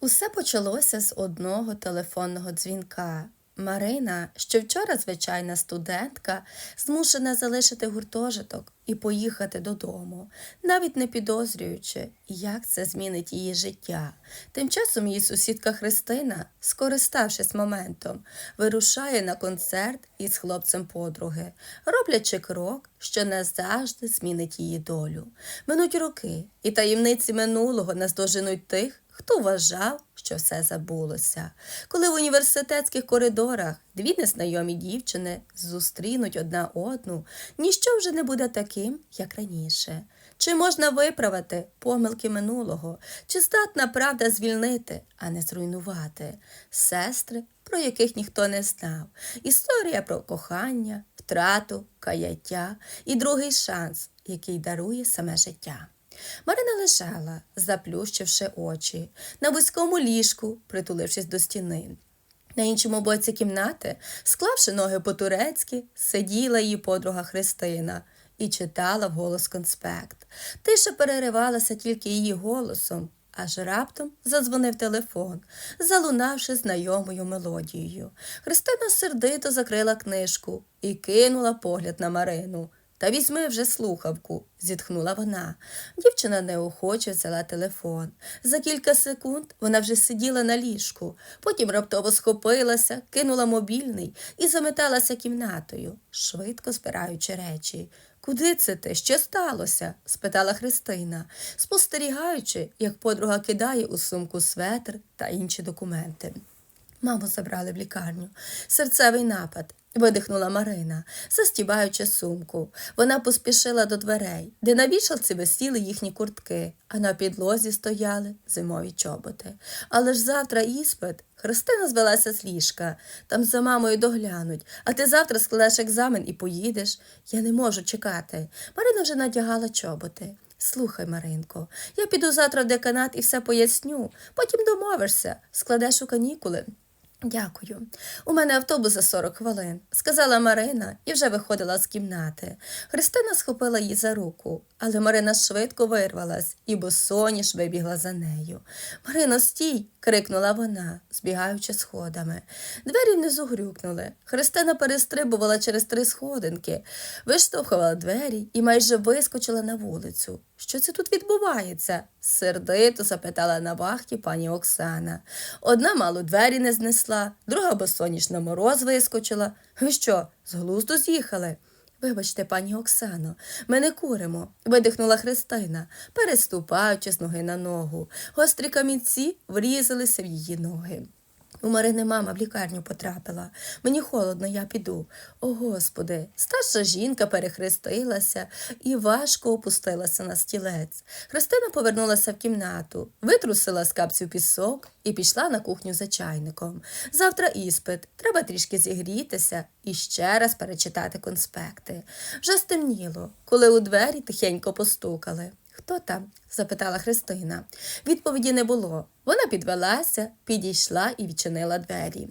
Усе почалося з одного телефонного дзвінка. Марина, що вчора звичайна студентка, змушена залишити гуртожиток і поїхати додому, навіть не підозрюючи, як це змінить її життя. Тим часом її сусідка Христина, скориставшись моментом, вирушає на концерт із хлопцем подруги, роблячи крок, що назавжди змінить її долю. Минуть роки, і таємниці минулого наздоженуть тих, хто вважав, що все забулося. Коли в університетських коридорах дві незнайомі дівчини зустрінуть одна одну, ніщо вже не буде таким, як раніше. Чи можна виправити помилки минулого, чи здатна правда звільнити, а не зруйнувати? Сестри, про яких ніхто не знав, історія про кохання, втрату, каяття і другий шанс, який дарує саме життя. Марина лежала, заплющивши очі, на вузькому ліжку, притулившись до стіни. На іншому боці кімнати, склавши ноги по-турецьки, сиділа її подруга Христина і читала вголос конспект. Тиша переривалася тільки її голосом, аж раптом задзвонив телефон, залунавши знайомою мелодією. Христина сердито закрила книжку і кинула погляд на Марину. Та візьми вже слухавку, зітхнула вона. Дівчина неохоче взяла телефон. За кілька секунд вона вже сиділа на ліжку, потім раптово схопилася, кинула мобільний і заметалася кімнатою, швидко збираючи речі. Куди це ти? Що сталося? спитала Христина, спостерігаючи, як подруга кидає у сумку светр та інші документи. Маму забрали в лікарню. Серцевий напад. Видихнула Марина, застібаючи сумку. Вона поспішила до дверей, де на вішалці висіли їхні куртки, а на підлозі стояли зимові чоботи. Але ж завтра іспит. Христина звелася з ліжка. Там за мамою доглянуть, а ти завтра складеш екзамен і поїдеш. Я не можу чекати. Марина вже надягала чоботи. Слухай, Маринко, я піду завтра в деканат і все поясню. Потім домовишся, складеш у канікули. Дякую. У мене автобус за 40 хвилин, сказала Марина і вже виходила з кімнати. Христина схопила її за руку, але Марина швидко вирвалась і босоніж вибігла за нею. Марино, стій. крикнула вона, збігаючи сходами. Двері внизу грюкнули. Христина перестрибувала через три сходинки, виштовхувала двері і майже вискочила на вулицю. Що це тут відбувається? Сердито запитала на вахті пані Оксана. Одна мало двері не знесла, друга босоніж на мороз вискочила. Ви що, з глузду з'їхали? Вибачте, пані Оксано, ми не куримо, видихнула Христина, переступаючи з ноги на ногу. Гострі камінці врізалися в її ноги. У Марини мама в лікарню потрапила. Мені холодно, я піду. О, Господи, старша жінка перехрестилася і важко опустилася на стілець. Христина повернулася в кімнату, витрусила з капців пісок і пішла на кухню за чайником. Завтра іспит, треба трішки зігрітися і ще раз перечитати конспекти. Вже стемніло, коли у двері тихенько постукали. Хто там? запитала Христина. Відповіді не було. Вона підвелася, підійшла і відчинила двері.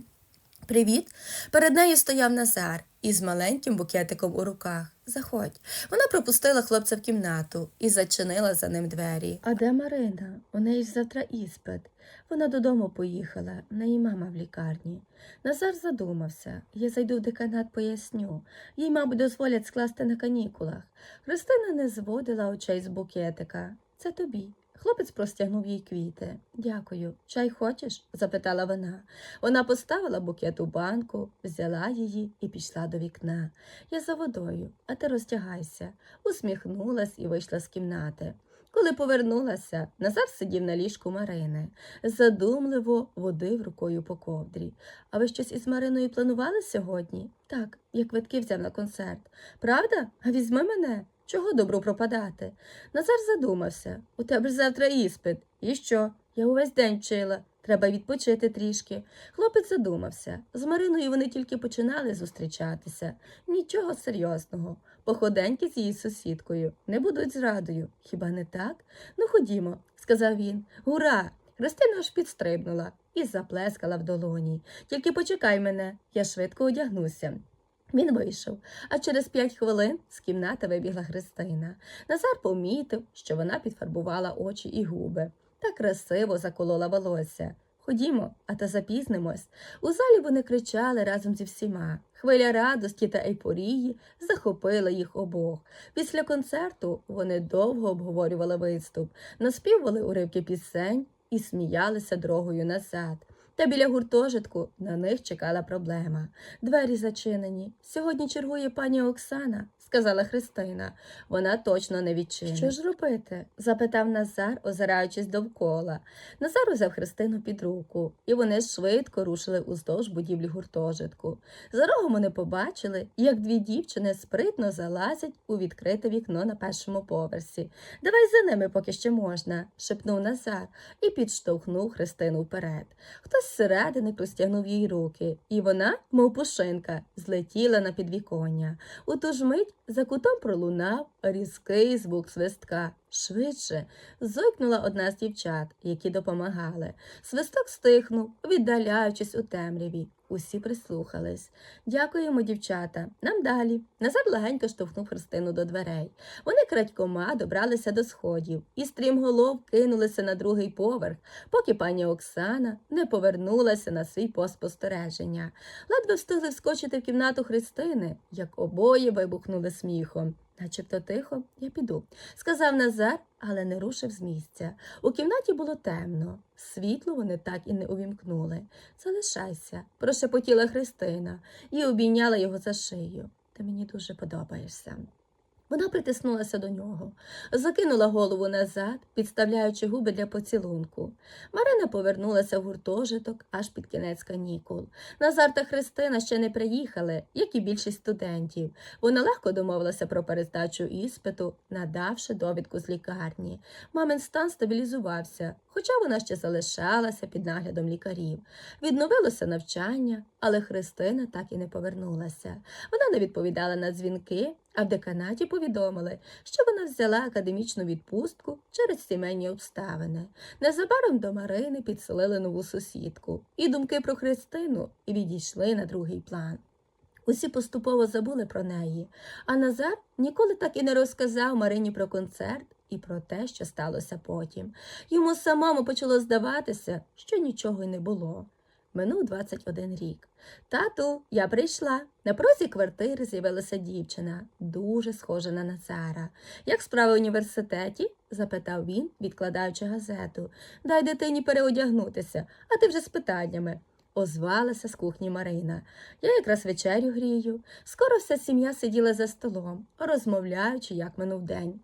Привіт. Перед нею стояв Назар із маленьким букетиком у руках. Заходь. Вона пропустила хлопця в кімнату і зачинила за ним двері. А де Марина? У неї ж завтра іспит. Вона додому поїхала, в неї мама в лікарні. Назар задумався. Я зайду в деканат, поясню. Їй, мабуть, дозволять скласти на канікулах. Христина не зводила очей з букетика. Це тобі. Хлопець простягнув їй квіти. Дякую. Чай хочеш? запитала вона. Вона поставила букет у банку, взяла її і пішла до вікна. Я за водою, а ти розтягайся. Усміхнулась і вийшла з кімнати. Коли повернулася, Назар сидів на ліжку Марини, задумливо водив рукою по ковдрі. А ви щось із Мариною планували сьогодні? Так, я квитки взяв на концерт. Правда? А візьми мене. Чого добру пропадати? Назар задумався. У тебе ж завтра іспит. І що? Я увесь день вчила. Треба відпочити трішки. Хлопець задумався. З Мариною вони тільки починали зустрічатися. Нічого серйозного. Походеньки з її сусідкою не будуть зрадою. Хіба не так? Ну, ходімо, сказав він. Ура! Христина аж підстрибнула і заплескала в долоні. Тільки почекай мене, я швидко одягнуся. Він вийшов, а через п'ять хвилин з кімнати вибігла Христина. Назар помітив, що вона підфарбувала очі і губи. та красиво заколола волосся. Ходімо, а то запізнимось. У залі вони кричали разом зі всіма. Хвиля радості та ейфорії захопила їх обох. Після концерту вони довго обговорювали виступ, наспівували уривки пісень і сміялися дорогою назад. Та біля гуртожитку на них чекала проблема. Двері зачинені. Сьогодні чергує пані Оксана, сказала Христина. Вона точно не відчинить. Що ж робити? запитав Назар, озираючись довкола. Назар узяв Христину під руку, і вони швидко рушили уздовж будівлі гуртожитку. За рогом вони побачили, як дві дівчини спритно залазять у відкрите вікно на першому поверсі. Давай за ними поки ще можна, шепнув Назар і підштовхнув Христину вперед. Хтось зсередини простягнув їй руки, і вона, мов пушинка, злетіла на підвіконня. У ту ж мить за кутом пролунав різкий звук свистка. Швидше зойкнула одна з дівчат, які допомагали. Свисток стихнув, віддаляючись у темряві. Усі прислухались. Дякуємо, дівчата. Нам далі. Назар легенько штовхнув Христину до дверей. Вони крадькома добралися до сходів і стрімголов кинулися на другий поверх, поки пані Оксана не повернулася на свій пост спостереження. Ледве встигли вскочити в кімнату Христини, як обоє вибухнули сміхом. Начебто тихо, я піду, сказав Назар, але не рушив з місця. У кімнаті було темно. Світло вони так і не увімкнули. Залишайся, прошепотіла Христина і обійняла його за шию. Ти мені дуже подобаєшся. Вона притиснулася до нього, закинула голову назад, підставляючи губи для поцілунку. Марина повернулася в гуртожиток аж під кінець канікул. Назар та Христина ще не приїхали, як і більшість студентів. Вона легко домовилася про перездачу іспиту, надавши довідку з лікарні. Мамин стан стабілізувався, хоча вона ще залишалася під наглядом лікарів. Відновилося навчання, але Христина так і не повернулася. Вона не відповідала на дзвінки, а в деканаті повідомили, що вона взяла академічну відпустку через сімейні обставини. Незабаром до Марини підселили нову сусідку, і думки про Христину відійшли на другий план. Усі поступово забули про неї, а Назар ніколи так і не розказав Марині про концерт і про те, що сталося потім. Йому самому почало здаватися, що нічого й не було. Минув 21 рік. Тату, я прийшла. На прозі квартири з'явилася дівчина, дуже схожа на Назара. Як справи в університеті? запитав він, відкладаючи газету. Дай дитині переодягнутися, а ти вже з питаннями. Озвалася з кухні Марина. Я якраз вечерю грію. Скоро вся сім'я сиділа за столом, розмовляючи, як минув день.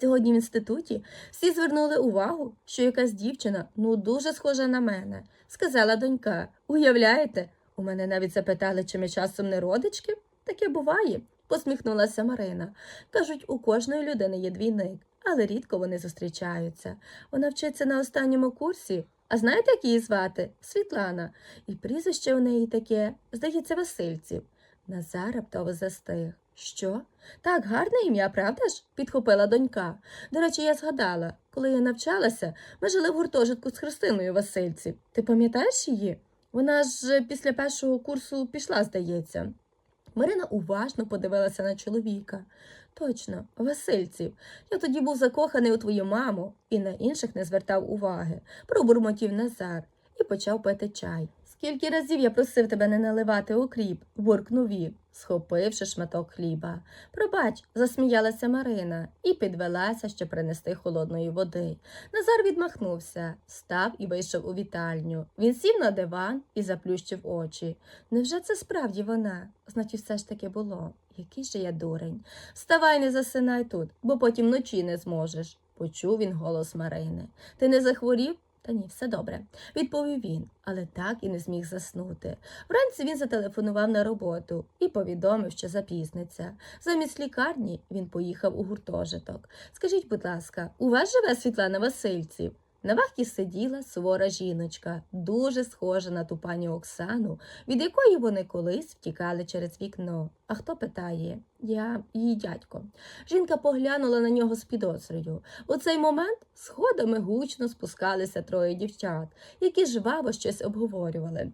Сьогодні в інституті всі звернули увагу, що якась дівчина ну дуже схожа на мене, сказала донька. Уявляєте, у мене навіть запитали, чи ми часом не родички? Таке буває, посміхнулася Марина. Кажуть, у кожної людини є двійник, але рідко вони зустрічаються. Вона вчиться на останньому курсі. А знаєте, як її звати? Світлана. І прізвище у неї таке, здається, Васильців. Назар раптово застиг. Що? Так, гарне ім'я, правда ж? підхопила донька. До речі, я згадала, коли я навчалася, ми жили в гуртожитку з Христиною Васильців. Ти пам'ятаєш її? Вона ж після першого курсу пішла, здається. Марина уважно подивилася на чоловіка. Точно, Васильців. Я тоді був закоханий у твою маму і на інших не звертав уваги. Пробурмотів Назар і почав пити чай. Скільки разів я просив тебе не наливати окріп, буркнув він, схопивши шматок хліба. Пробач, засміялася Марина і підвелася, щоб принести холодної води. Назар відмахнувся, став і вийшов у вітальню. Він сів на диван і заплющив очі. Невже це справді вона? Значить, все ж таки було. Який же я дурень. Вставай, не засинай тут, бо потім вночі не зможеш, почув він голос Марини. Ти не захворів? Та ні, все добре, відповів він, але так і не зміг заснути. Вранці він зателефонував на роботу і повідомив, що запізниться. Замість лікарні він поїхав у гуртожиток. Скажіть, будь ласка, у вас живе Світлана Васильців? На вахті сиділа сувора жіночка, дуже схожа на ту пані Оксану, від якої вони колись втікали через вікно. А хто питає? Я її дядько. Жінка поглянула на нього з підозрою. У цей момент сходами гучно спускалися троє дівчат, які жваво щось обговорювали.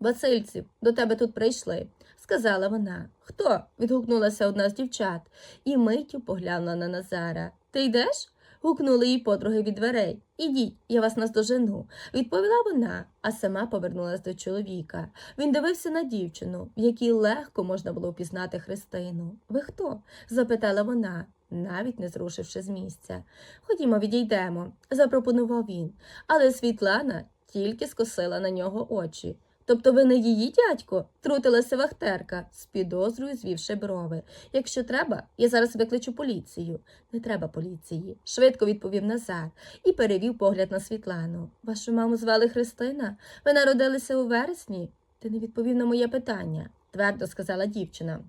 Васильців, до тебе тут прийшли, сказала вона. Хто? відгукнулася одна з дівчат і миттю поглянула на Назара. Ти йдеш? Гукнули їй подруги від дверей. Ідіть, я вас наздожену, відповіла вона, а сама повернулась до чоловіка. Він дивився на дівчину, в якій легко можна було впізнати Христину. Ви хто? запитала вона, навіть не зрушивши з місця. Ходімо, відійдемо, запропонував він, але Світлана тільки скосила на нього очі. Тобто ви не її дядько? трутилася вахтерка, з підозрою звівши брови. Якщо треба, я зараз викличу поліцію. Не треба поліції, швидко відповів Назар і перевів погляд на Світлану. Вашу маму звали Христина? Ви народилися у вересні? Ти не відповів на моє питання, твердо сказала дівчина.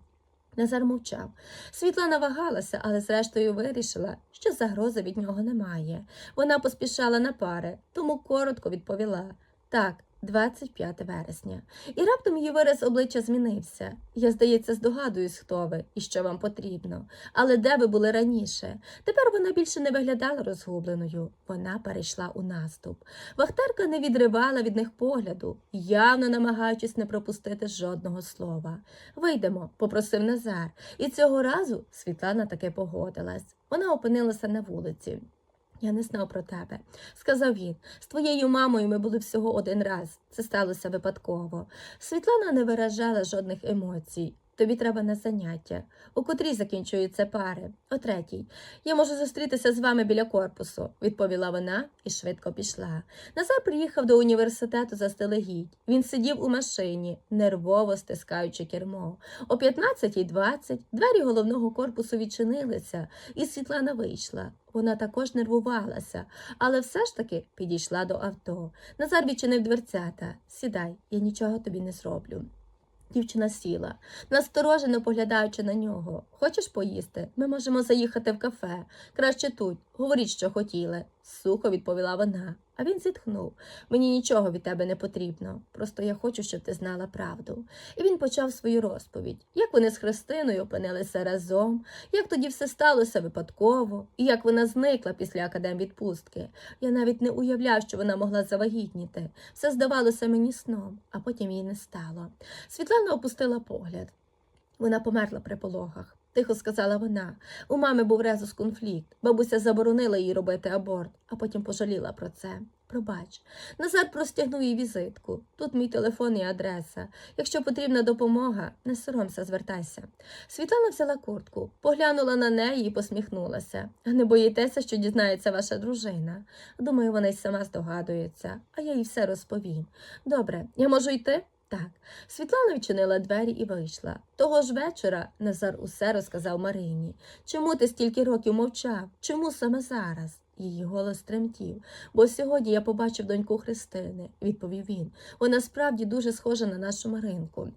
Назар мовчав. Світлана вагалася, але зрештою вирішила, що загрози від нього немає. Вона поспішала на пари, тому коротко відповіла так. 25 вересня, і раптом її вираз обличчя змінився. Я, здається, здогадуюсь, хто ви і що вам потрібно. Але де ви були раніше? Тепер вона більше не виглядала розгубленою. Вона перейшла у наступ. Вахтарка не відривала від них погляду, явно намагаючись не пропустити жодного слова. Вийдемо, попросив Назар, і цього разу Світлана таки погодилась. Вона опинилася на вулиці. Я не знав про тебе, сказав він. З твоєю мамою ми були всього один раз. Це сталося випадково. Світлана не виражала жодних емоцій. Тобі треба на заняття. У котрій закінчуються пари? О третій. Я можу зустрітися з вами біля корпусу, відповіла вона і швидко пішла. Назар приїхав до університету заздалегідь. Він сидів у машині, нервово стискаючи кермо. О 15.20 двері головного корпусу відчинилися, і Світлана вийшла. Вона також нервувалася, але все ж таки підійшла до авто. Назар відчинив дверцята. Сідай, я нічого тобі не зроблю. Дівчина сіла, насторожено поглядаючи на нього. Хочеш поїсти? Ми можемо заїхати в кафе. Краще тут. Говоріть, що хотіли, сухо відповіла вона. А він зітхнув. Мені нічого від тебе не потрібно. Просто я хочу, щоб ти знала правду. І він почав свою розповідь, як вони з Христиною опинилися разом, як тоді все сталося випадково, і як вона зникла після академвідпустки. Я навіть не уявляв, що вона могла завагітніти. Все здавалося мені сном, а потім її не стало. Світлана опустила погляд. Вона померла при пологах. Тихо сказала вона. У мами був резус конфлікт. Бабуся заборонила їй робити аборт, а потім пожаліла про це. Пробач. Назар простягнув їй візитку. Тут мій телефон і адреса. Якщо потрібна допомога, не соромся, звертайся. Світлана взяла куртку, поглянула на неї і посміхнулася. Не боїтеся, що дізнається ваша дружина. Думаю, вона й сама здогадується, а я їй все розповім. Добре, я можу йти? Так. Світлана відчинила двері і вийшла. Того ж вечора Назар усе розказав Марині. Чому ти стільки років мовчав? Чому саме зараз? Її голос тремтів. Бо сьогодні я побачив доньку Христини, відповів він. Вона справді дуже схожа на нашу Маринку.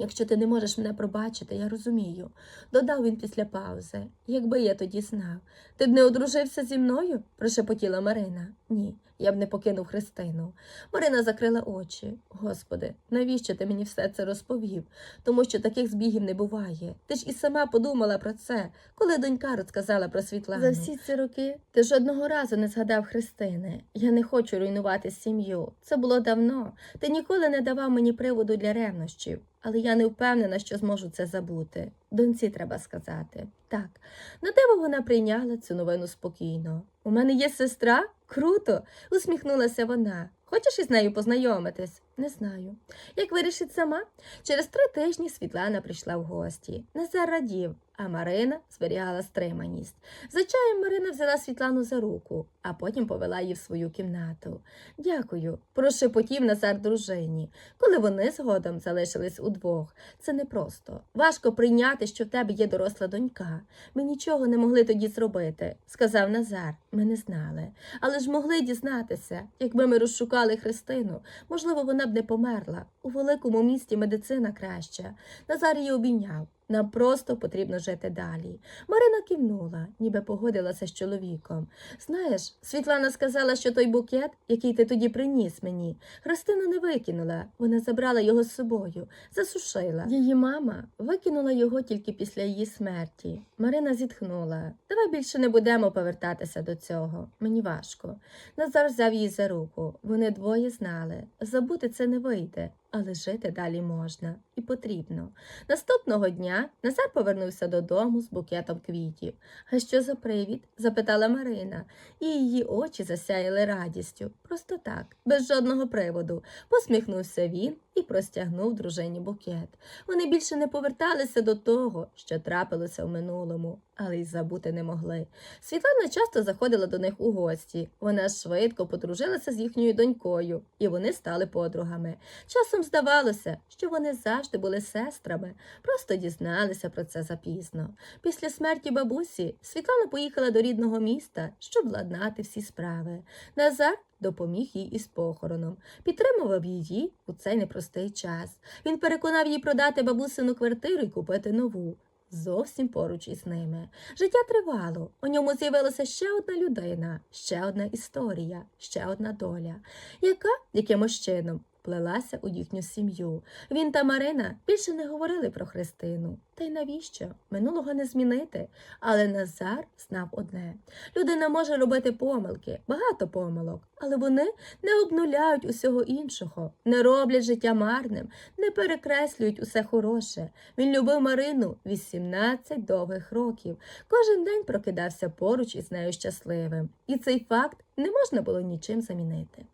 Якщо ти не можеш мене пробачити, я розумію, додав він після паузи. Якби я тоді знав. Ти б не одружився зі мною? прошепотіла Марина. Ні, я б не покинув Христину. Марина закрила очі. Господи, навіщо ти мені все це розповів? Тому що таких збігів не буває. Ти ж і сама подумала про це, коли донька розказала про Світлану. За всі ці роки ти жодного разу не згадав Христини. Я не хочу руйнувати сім'ю. Це було давно. Ти ніколи не давав мені приводу для ревнощів. Але я не впевнена, що зможу це забути. Доньці треба сказати. Так, на диво вона прийняла цю новину спокійно. У мене є сестра? Круто. усміхнулася вона. Хочеш із нею познайомитись? Не знаю. Як вирішить сама? Через три тижні Світлана прийшла в гості. Назар радів, а Марина зберігала стриманість. За чаєм Марина взяла Світлану за руку, а потім повела її в свою кімнату. Дякую, прошепотів Назар дружині, коли вони згодом залишились удвох. Це непросто. Важко прийняти, що в тебе є доросла донька. Ми нічого не могли тоді зробити, сказав Назар. Ми не знали. Але ж могли дізнатися, якби ми розшукали Христину, можливо, вона б не померла. У великому місті медицина краща. Назар її обійняв. Нам просто потрібно жити далі. Марина кивнула, ніби погодилася з чоловіком. Знаєш, Світлана сказала, що той букет, який ти тоді приніс мені, Христина не викинула. Вона забрала його з собою, засушила. Її мама викинула його тільки після її смерті. Марина зітхнула. Давай більше не будемо повертатися до цього. Мені важко. Назар взяв її за руку. Вони двоє знали. Забути це не вийде. Але жити далі можна і потрібно. Наступного дня Назар повернувся додому з букетом квітів. А що за привід? запитала Марина, і її очі засяяли радістю. Просто так, без жодного приводу. Посміхнувся він і простягнув дружині букет. Вони більше не поверталися до того, що трапилося в минулому, але й забути не могли. Світлана часто заходила до них у гості. Вона швидко подружилася з їхньою донькою, і вони стали подругами. Часом здавалося, що вони завжди були сестрами, просто дізналися про це запізно. Після смерті бабусі Світлана поїхала до рідного міста, щоб владнати всі справи. Назар допоміг їй із похороном, підтримував її у цей непростий час. Він переконав її продати бабусину квартиру і купити нову. Зовсім поруч із ними. Життя тривало. У ньому з'явилася ще одна людина, ще одна історія, ще одна доля, яка якимось чином плелася у їхню сім'ю. Він та Марина більше не говорили про Христину. Та й навіщо? Минулого не змінити. Але Назар знав одне: людина може робити помилки, багато помилок, але вони не обнуляють усього іншого, не роблять життя марним, не перекреслюють усе хороше. Він любив Марину 18 довгих років. Кожен день прокидався поруч із нею щасливим, і цей факт не можна було нічим замінити.